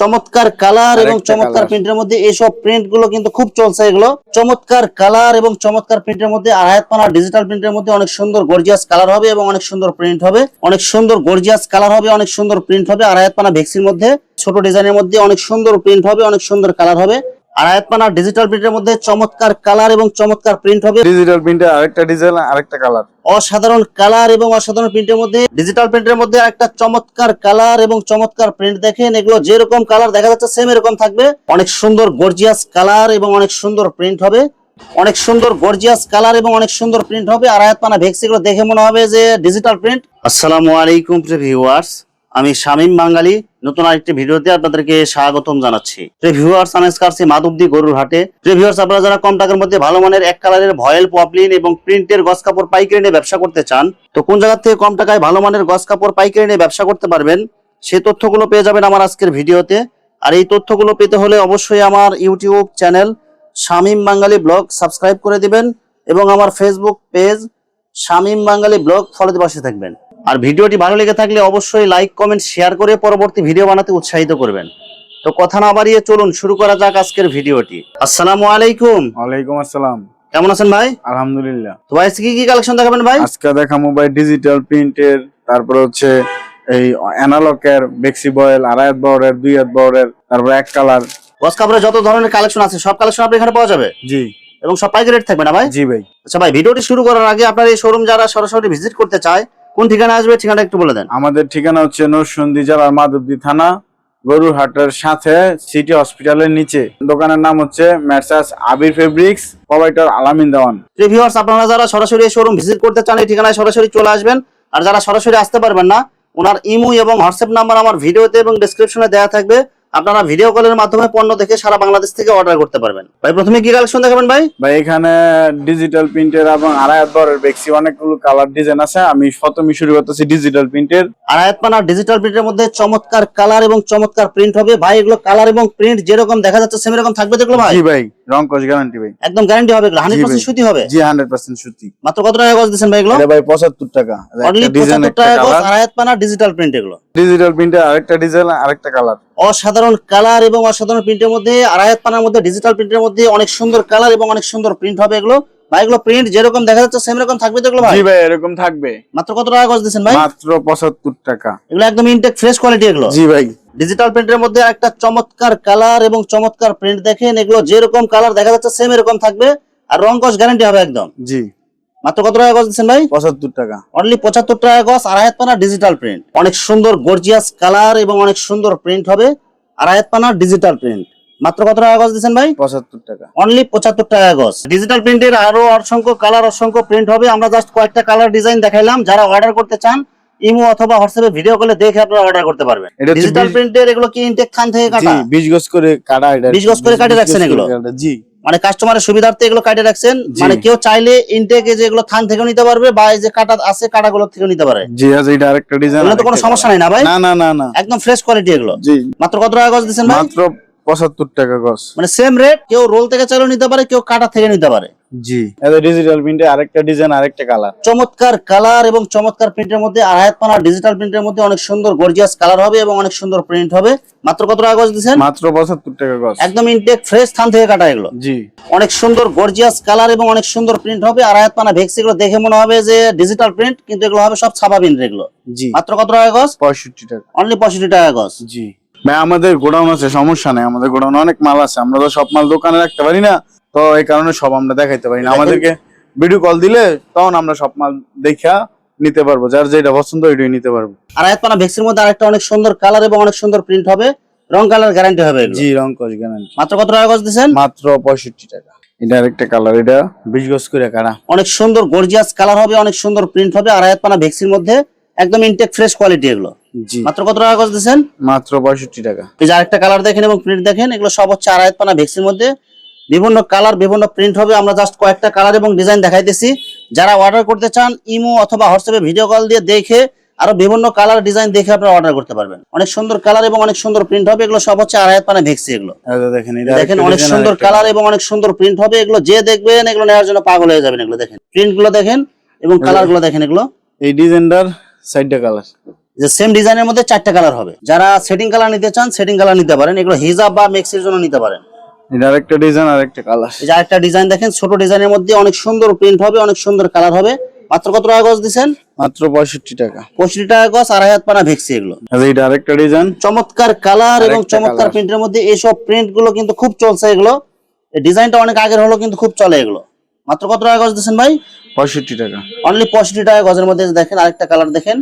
চমৎকার কালার এবং চমৎকার প্রিন্ট প্রিন্টের মধ্যে এইসব প্রিন্টগুলো কিন্তু খুব চলছে এগুলো। চমৎকার কালার এবং চমৎকার প্রিন্টের মধ্যে আয়াতপানা পানা ডিজিটাল প্রিন্টের মধ্যে অনেক সুন্দর গর্জিয়াস কালার হবে এবং অনেক সুন্দর প্রিন্ট হবে। অনেক সুন্দর গর্জিয়াস কালার হবে অনেক সুন্দর প্রিন্ট হবে। আর আয়াতপানা ভেক্সির মধ্যে ছোট ডিজাইনের মধ্যে অনেক সুন্দর প্রিন্ট হবে অনেক সুন্দর কালার হবে। আড়াইত পানা ডিজিটাল প্রিন্টের মধ্যে চমৎকার কালার এবং চমৎকার প্রিন্ট হবে। ডিজিটাল প্রিন্টের আরেকটা ডিজাইন আরেকটা কালার অসাধারণ কালার এবং অসাধারণ প্রিন্টের মধ্যে ডিজিটাল প্রিন্টের মধ্যে একটা চমৎকার কালার এবং চমৎকার প্রিন্ট দেখেন। এগুলো যেরকম কালার দেখা যাচ্ছে সেম এরকম থাকবে। অনেক সুন্দর গর্জিয়াস কালার এবং অনেক সুন্দর প্রিন্ট হবে। অনেক সুন্দর গর্জিয়াস কালার এবং অনেক সুন্দর প্রিন্ট হবে। আর আয়াত পানা ভেক্স এগুলো দেখে মনে হবে যে ডিজিটাল প্রিন্ট আসসালামু আলাইকুম ভিউয়ার্স আমি শামীম বাঙালি, নতুন আরেকটি ভিডিওতে আপনাদেরকে স্বাগতম জানাচ্ছি। ভিউয়ার্স আমি কাছে মাধবদী গরুর হাটে ভিউয়ার্স আপনারা যারা কম টাকার মধ্যে ভালো মানের এক কালারের ভয়েল পপলিন এবং প্রিন্টের গস কাপড় পাইকারি নিয়ে ব্যবসা করতে চান, তো কোন জায়গা থেকে কম টাকায় ভালো মানের গস কাপড় পাইকারি নিয়ে ব্যবসা করতে পারবেন সে তথ্যগুলো পেয়ে যাবেন আমার আজকের ভিডিওতে। আর এই তথ্যগুলো পেতে হলে অবশ্যই আমার YouTube channel Shamim Bangali vlog subscribe করে দিবেন এবং আমার Facebook page Shamim Bangali vlog ফলোতে পাশে থাকবেন। আর ভিডিওটি ভালো লেগে থাকলে অবশ্যই লাইক কমেন্ট শেয়ার করে পরবর্তী ভিডিও বানাতে উৎসাহিত করবেন। তো কথা না বাড়িয়ে চলুন শুরু করা যাক আজকের ভিডিওটি। আসসালামু আলাইকুম। ওয়ালাইকুম আসসালাম। কেমন আছেন ভাই? আলহামদুলিল্লাহ। তো ভাই আজকে কি কি কালেকশন দেখাবেন ভাই? আজকে দেখা মোবাইল ডিজিটাল প্রিন্টের তারপর হচ্ছে এই অ্যানালকের বেক্সি বয়েল আড়াই হাত বহরের দুই হাত বহরের তারপর এক কালার গস কাপড়ের যত ধরনের কালেকশন আছে সব কালেকশন আপনি এখানে পাওয়া যাবে? জি। এবং সব পাইকারি রেট থাকবে না ভাই? জি ভাই। আচ্ছা ভাই ভিডিওটি শুরু করার আগে আপনার এই শোরুম যারা সরাসরি ভিজিট করতে চায় কোন ঠিকানা আসবে ঠিকানা একটু বলে দেন। আমাদের ঠিকানা হচ্ছে নরসিংদী জেলার মাধবদী থানা গরুরহাটের সাথে সিটি হসপিটালের নিচে। দোকানের নাম হচ্ছে মেরসাস আবির ফেব্রিক্স প্রোভাইডার আলামিন দেওয়ান। রিভিউয়ার্স আপনারা যারা সরাসরি শোরুম ভিজিট করতে চান এই ঠিকানায় সরাসরি চলে আসবেন। আর যারা সরাসরি আসতে পারবেন না ওনার ইমো এবং হোয়াটসঅ্যাপ নাম্বার আমার ভিডিওতে এবং ডেসক্রিপশনে দেওয়া থাকবে। আপনারা ভিডিও কলের মাধ্যমে পণ্য দেখে সারা বাংলাদেশ থেকে অর্ডার করতে পারবেন। ভাই প্রথমে কি কালেকশন দেখাবেন ভাই? ভাই এখানে ডিজিটাল প্রিন্টের এবং আড়াই হাত বরের বেক্সি অনেকগুলো কালার ডিজাইন আছে। আমি প্রথমে শুরু করতেছি ডিজিটাল প্রিন্টের আর আয়াত পানা ডিজিটাল প্রিন্টের মধ্যে চমৎকার কালার এবং চমৎকার প্রিন্ট হবে। ভাই এগুলো কালার এবং প্রিন্ট যেরকম দেখা যাচ্ছে সেম এরকম থাকবে দেখল ভাই? জি ভাই রং কস গ্যারান্টি ভাই। একদম গ্যারান্টি হবে হান্ড্রেড জি পার্সেন্ট ভাই। সুতি হবে? জি হান্ড্রেড পার্সেন্ট সত্যি মাত্র কত টাকা গজ দিচ্ছেন ভাই এগুলো? ভাই পঁচাত্তর টাকা। অনলি ডিজাইন একটা কালার আর পানা ডিজিটাল প্রিন্ট এগুলো। ডিজিটাল প্রিন্টের আরেকটা ডিজাইন আরেকটা কালার অসাধারণ কালার এবং অসাধারণ প্রিন্টের মধ্যে আড়াইয়াত পানার মধ্যে ডিজিটাল প্রিন্টের মধ্যে অনেক সুন্দর কালার এবং অনেক সুন্দর প্রিন্ট হবে এগুলো। ভাই এগুলো প্রিন্ট যেরকম দেখা যাচ্ছে সেম রকম থাকবে তো এগুলো ভাই? জি ভাই এরকম থাকবে। মাত্র কত টাকা গজ দিচ্ছেন ভাই? মাত্র পঁচাত্তর টাকা। এগুলো একদম ইনটেক ফ্রেশ কোয়ালিটি এগুলো। জি ভাই। ডিজিটাল প্রিন্টের মধ্যে একটা চমৎকার কালার এবং চমৎকার প্রিন্ট দেখেন এগুলো যেরকম কালার দেখা যাচ্ছে সেম এরকম থাকবে আর রং কস গ্যারান্টি হবে একদম। জি। মাত্র কত টাকা গজ দিচ্ছেন ভাই? পঁচাত্তর টাকা। অনলি পঁচাত্তর টাকা গজ আড়াইয়াত পানা ডিজিটাল প্রিন্ট অনেক সুন্দর গর্জিয়াস কালার এবং অনেক সুন্দর প্রিন্ট হবে। আড়াইয়াত পানা ডিজিটাল প্রিন্ট মাত্র কত টাকা গজ দিচ্ছেন ভাই? পঁচাত্তর টাকা। অনলি পঁচাত্তর টাকা গজ। ডিজিটাল প্রিন্টের আরও অসংখ্য কালার অসংখ্য প্রিন্ট হবে। আমরা জাস্ট কয়েকটা কালার ডিজাইন দেখাইলাম। যারা অর্ডার করতে চান ইমো অথবা হোয়াটসঅ্যাপে ভিডিও কলে দেখে আপনারা অর্ডার করতে পারবেন। ডিজিটাল প্রিন্টের এগুলো কি ইনটেক খান থেকে জি কাটা? বিশ গজ করে কাটা এটা। 20 গজ করে কাটে রাখছেন এগুলো? জি। মানে কাস্টমারের সুবিধার্থে এগুলো কাটে রাখছেন। মানে কেউ চাইলে ইনটেকে যেগুলো থান থেকে নিতে পারবে বা এই যে কাটা আছে কাটাগুলো থেকে নিতে পারে। জি আজ এটা আরেকটা ডিজাইন এগুলো তো কোনো সমস্যা নাই না ভাই? না না না না। একদম ফ্রেশ কোয়ালিটি এগুলো। জি। মাত্র কত টাকা গজ দিচ্ছেন ভাই? মাত্র পঁচাত্তর টাকা গজ। মানে সেম রেট কেউ রোল থেকে চাইলেও নিতে পারে কেউ কাটা থেকে নিতে পারে। জি। এটা ডিজিটাল প্রিন্টে আরেকটা ডিজাইন আরেকটা কালার চমৎকার কালার এবং চমৎকার প্রিন্টের মধ্যে আড়াইয়াত পানা ডিজিটাল প্রিন্টের মধ্যে অনেক সুন্দর গর্জিয়াস কালার হবে এবং অনেক সুন্দর প্রিন্ট হবে। মাত্র কত টাকা গজ মাত্র পঁচাত্তর টাকা গজ। একদম ইনটেক ফ্রেশ থান থেকে কাটা এগুলো। জি। অনেক সুন্দর গর্জিয়াস কালার এবং অনেক সুন্দর প্রিন্ট হবে আড়াইয়াত পানা ভেক্স এগুলো দেখে মনে হবে যে ডিজিটাল প্রিন্ট কিন্তু এগুলো হবে সব ছাপা প্রিন্ট এগুলো। জি। মাত্র কত টাকা গজ? পঁয়ষট্টি টাকা। অনলি পঁয়ষট্টি টাকা গজ। জি। ভাই আমাদের গোডাউন আছে সমস্যা নেই আমাদের গোডাউনে অনেক মাল আছে আমরা তো সব মাল দোকানে রাখতে পারি না তো এই কারণে সব আমরা দেখাইতে পারি না। আমাদেরকে ভিডিও কল দিলে তখন আমরা সব মাল দেখা নিতে পারব যার যেটা পছন্দ ওইটাই নিতে পারব। আড়াইয়াত পানা ভেক্সের মধ্যে আরেকটা অনেক সুন্দর কালার এবং অনেক সুন্দর প্রিন্ট হবে রং কালার গ্যারান্টি হবে জি রং কস গ্যারান্টি মাত্র কত টাকা গজ দিচ্ছেন? মাত্র পঁয়ষট্টি টাকা। এটা আরেকটা কালার এটা বিশ গজ করে কাটা অনেক সুন্দর গর্জিয়াস কালার হবে অনেক সুন্দর প্রিন্ট হবে আড়াইয়াত পানা ভেক্সির মধ্যে একদম ইনটেক ফ্রেশ কোয়ালিটি এগুলো। জি। মাত্র কত টাকা গজ দিচ্ছেন? মাত্র পঁয়ষট্টি টাকা। এই যে আরেকটা কালার দেখেন এবং প্রিন্ট দেখেন এগুলো সব হচ্ছে আড়াইয়াত পানা ভেক্সির মধ্যে। বিভিন্ন কালার বিভিন্ন প্রিন্ট হবে। আমরা জাস্ট কয়েকটা কালার এবং ডিজাইন দেখাইতেছি। যারা অর্ডার করতে চান ইমো অথবা হোয়াটসঅ্যাপে ভিডিও কল দিয়ে দেখে আরও বিভিন্ন কালার ডিজাইন দেখে আপনারা অর্ডার করতে পারবেন। অনেক সুন্দর কালার এবং অনেক সুন্দর প্রিন্ট হবে। এগুলো সব হচ্ছে আড়াইয়াত পানা ভেক্সি এগুলো। দেখেন দেখেন অনেক সুন্দর কালার এবং অনেক সুন্দর প্রিন্ট হবে। এগুলো যে দেখবেন এগুলো নেওয়ার জন্য পাগল হয়ে যাবেন এগুলো দেখেন। প্রিন্টগুলো দেখেন এবং কালারগুলো দেখেন এগুলো। এই ডিজাইনটার সাইডটা কালার যে সেম ডিজাইনের মধ্যে চারটা কালার হবে। যারা সেটিং কালার নিতে চান সেটিং কালার নিতে পারেন। এগুলো হিজাব বা মেক্সের জন্য নিতে পারেন। এটা আরেকটা ডিজাইন আর একটা কালার এই যে আরেকটা ডিজাইন দেখেন ছোট ডিজাইনের মধ্যে অনেক সুন্দর প্রিন্ট হবে অনেক সুন্দর কালার হবে। মাত্র কত টাকা গজ দিচ্ছেন? মাত্র পঁয়ষট্টি টাকা। পঁয়ষট্টি টাকা গজ আড়াই হাত পানা ভেক্সি এগুলো। এটা আরেকটা ডিজাইন চমৎকার কালার এবং চমৎকার প্রিন্টের মধ্যে এইসব প্রিন্টগুলো কিন্তু খুব চলছে এগুলো। ডিজাইনটা অনেক আগের হলো কিন্তু খুব চলে এগুলো। মাত্র কত টাকা গজ দিচ্ছেন ভাই? পঁয়ষট্টি টাকা। অনলি পঁয়ষট্টি টাকা গজের মধ্যে দেখেন আরেকটা কালার দেখেন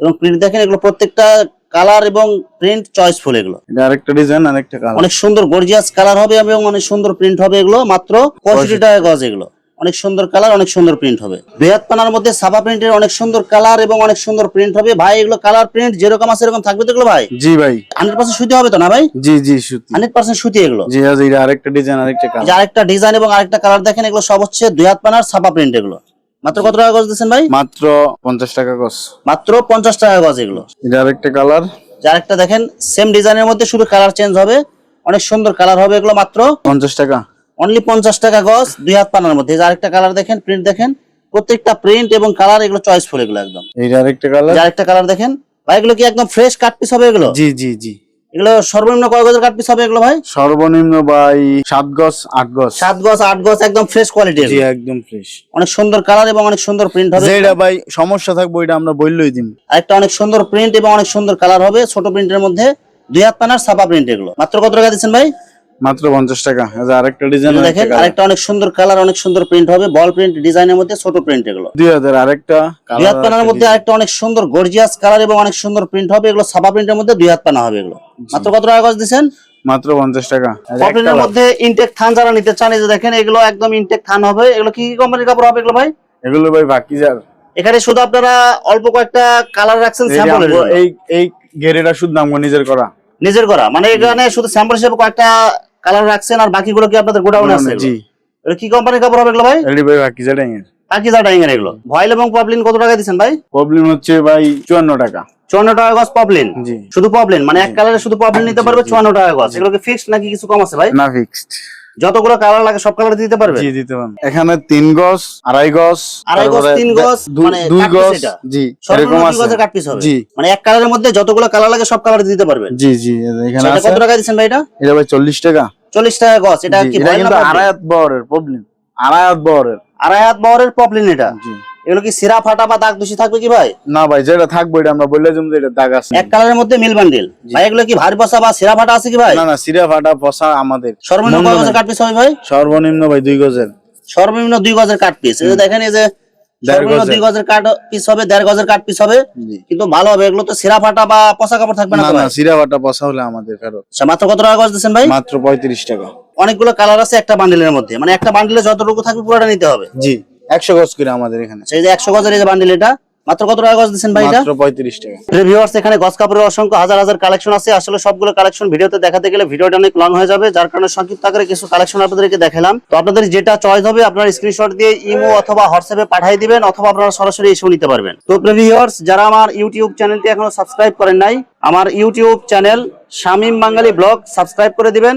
এবং প্রিন্ট দেখেন এগুলো প্রত্যেকটা কালার এবং প্রিন্ট চয়েসফুল এগুলো। এটা আরেকটা ডিজাইন আরেকটা কালার অনেক সুন্দর গর্জিয়াস কালার হবে এবং অনেক সুন্দর প্রিন্ট হবে এগুলো মাত্র পঁয়ষট্টি। টাকা গজ এগুলো। অনেক সুন্দর কালার অনেক সুন্দর প্রিন্ট হবে। বৃহৎ পানার মধ্যে সাফা প্রিন্টের অনেক সুন্দর কালার এবং অনেক সুন্দর প্রিন্ট হবে। ভাই এগুলো কালার প্রিন্ট যেরকম আছে এরকম থাকবে তো এগুলো ভাই? জি ভাই। হান্ড্রেড পার্সেন্ট সুতি হবে তো না ভাই? জি জি সুতি। হান্ড্রেড পার্সেন্ট সুতি এগুলো। জি আজ এটা আরেকটা ডিজাইন আরেকটা কালার আরেকটা ডিজাইন এবং আরেকটা কালার দেখেন এগুলো সব হচ্ছে দুই হাত পানার ছাপা প্রিন্ট এগুলো। মাত্র কত টাকা গজ দিচ্ছেন ভাই? মাত্র পঞ্চাশ টাকা গজ। মাত্র পঞ্চাশ টাকা গজ এগুলো। এটা আরেকটা কালার আরেকটা দেখেন সেম ডিজাইনের মধ্যে শুধু কালার চেঞ্জ হবে। অনেক সুন্দর কালার হবে এগুলো মাত্র। পঞ্চাশ টাকা। অনলি পঞ্চাশ টাকা গজ দুই হাত পানার মধ্যে। আরেকটা কালার দেখেন প্রিন্ট দেখেন প্রত্যেকটা প্রিন্ট এবং কালার এগুলো চয়েসফুল এগুলো একদম। এটা আরেকটা কালার আরেকটা কালার দেখেন ভাই এগুলো কি একদম ফ্রেশ কাট পিস হবে এগুলো? জি জি জি। এগুলো সর্বনিম্ন কয় গজের কাট পিস হবে এগুলো ভাই? সর্বনিম্ন বাই সাত গজ আট গজ। সাত গজ আট গজ একদম ফ্রেশ কোয়ালিটি জি একদম ফ্রেশ অনেক সুন্দর কালার এবং অনেক সুন্দর প্রিন্ট হবে। যেটা ভাই সমস্যা থাকবে ওইটা আমরা বললেই দিম আরেকটা অনেক সুন্দর প্রিন্ট এবং অনেক সুন্দর কালার হবে ছোট প্রিন্টের মধ্যে। দুই হাত পানার ছাপা প্রিন্ট এগুলো। মাত্র কত টাকা দিচ্ছেন ভাই? মাত্র পঞ্চাশ টাকা। এই যে আরেকটা ডিজাইন দেখেন আরেকটা অনেক সুন্দর কালার অনেক সুন্দর প্রিন্ট হবে। বল প্রিন্ট ডিজাইনের মধ্যে ছোট প্রিন্ট এগুলো। দুই হাজার আরেকটা দুই হাত পানার মধ্যে আরেকটা অনেক সুন্দর গর্জিয়াস কালার এবং অনেক সুন্দর প্রিন্ট হবে। এগুলো ছাপা প্রিন্টের মধ্যে দুই হাত পানা হবে এগুলো। মাত্র কত টাকা গজ দিচ্ছেন? মাত্র পঞ্চাশ টাকা। পপলিনের মধ্যে ইনটেক থান যারা নিতে চান এই যে দেখেন এগুলো একদম ইনটেক থান হবে। এগুলো কি কি কোম্পানির কাপড় হবে এগুলো ভাই? এগুলো ভাই বাকি যার এখানে শুধু আপনারা অল্প কয়েকটা কালার রাখছেন এই যে স্যাম্পল আমগো এই এই গেরেটা শুদ্ধ আমগো নিজের করা। নিজের করা। মানে এখানে শুধু স্যাম্পল হিসেবে কয়েকটা কালার রাখছেন আর বাকিগুলো কি আপনাদের গোডাউন আছে জি। এটা কি কোম্পানির কাপড় হবে এগুলো ভাই? রেডি ভাই বাকি যার এর বাকি ডাইং এর এগুলো। ভয়েল এবং পপলিন কত টাকা দিচ্ছেন ভাই? পপলিন হচ্ছে ভাই চুয়ান্ন টাকা। চুয়ান্ন টাকা গজ পপলিন জি। শুধু পপলিন মানে এক কালারে শুধু পপলিন নিতে পারবে চুয়ান্ন টাকা গজ। এগুলো কি ফিক্সড নাকি কিছু কম আছে ভাই? না ফিক্সড যতগুলো কালার লাগে সব কালার দিতে পারবে? জি দিতে পারবে। এখানে তিন গজ আড়াই গজ আড়াই গজ, তিন গজ, মানে দুই গজ জি এরকম আছে। গজের কাট পিস হবে? জি। মানে এক কালারের মধ্যে যতগুলো কালার লাগে সব কালার দিতে পারবে? জি জি এখানে আছে কত টাকা দিচ্ছেন ভাই এটা? এটা ভাই চল্লিশ টাকা। চল্লিশ টাকা গজ এটা কি এটা না কিন্তু? আড়াই হাত বহরের প্রবলেম। আড়াই হাত বহরের। আড়াই হাত বহরের প্রবলেম এটা? জি। এগুলো কি সিরা ফাটা বা দাগ দূষি থাকবে কি ভাই? না ভাই যেটা থাকবে এটা আমরা বললে জন্য এটা দাগ আছে। এক কালারের মধ্যে মিল বান্ডিল ভাই এগুলো কি ভারী বসা বা সিরা ফাটা আছে কি ভাই? না না সিরা ফাটা পচা আমাদের। সর্বনিম্ন কয় গজের কাট পিস হবে ভাই? সর্বনিম্ন ভাই দুই গজের। সর্বনিম্ন দুই গজের কাট পিস এই যে দেখেন এই যে সর্বনিম্ন গজের। দুই গজের কাট পিস হবে দেড় গজের কাট পিস হবে কিন্তু ভালো হবে এগুলো তো সিরা ফাটা বা পচা কাপড় থাকবে না না না ভাই? সিরা ফাটা পচা হলে আমাদের ফেরত। আচ্ছা, মাত্র কত টাকা গজ দিচ্ছেন ভাই? মাত্র পঁয়ত্রিশ টাকা। অনেকগুলো কালার আছে একটা বান্ডিলের মধ্যে। মানে একটা বান্ডিলে যতটুকু থাকবে পুরোটা নিতে হবে। জি। একশো গজ করে আমাদের এখানে। সেই যে একশো গজের এই যে বান্ডিল এটা মাত্র কত টাকা গজ দিচ্ছেন ভাই এটা মাত্র পঁয়ত্রিশ টাকা। ভিউয়ার্স এখানে গজ কাপড়ের অসংখ্য হাজার হাজার কালেকশন আছে। আসলে সবগুলো কালেকশন ভিডিওতে দেখাতে গেলে ভিডিওটা অনেক লং হয়ে যাবে যার কারণে সংক্ষিপ্ত আকারে কিছু কালেকশন আপনাদেরকে দেখালাম। তো আপনাদের যেটা চয়েস হবে আপনার স্ক্রিনশট দিয়ে ইমো অথবা হোয়াটসঅ্যাপে পাঠিয়ে দিবেন অথবা আপনারা সরাসরি এসেও নিতে পারবেন। তো ভিউয়ার্স যারা আমার ইউটিউব চ্যানেলটি এখনও সাবস্ক্রাইব করেন নাই আমার YouTube channel Shamim Bangali blog subscribe করে দিবেন।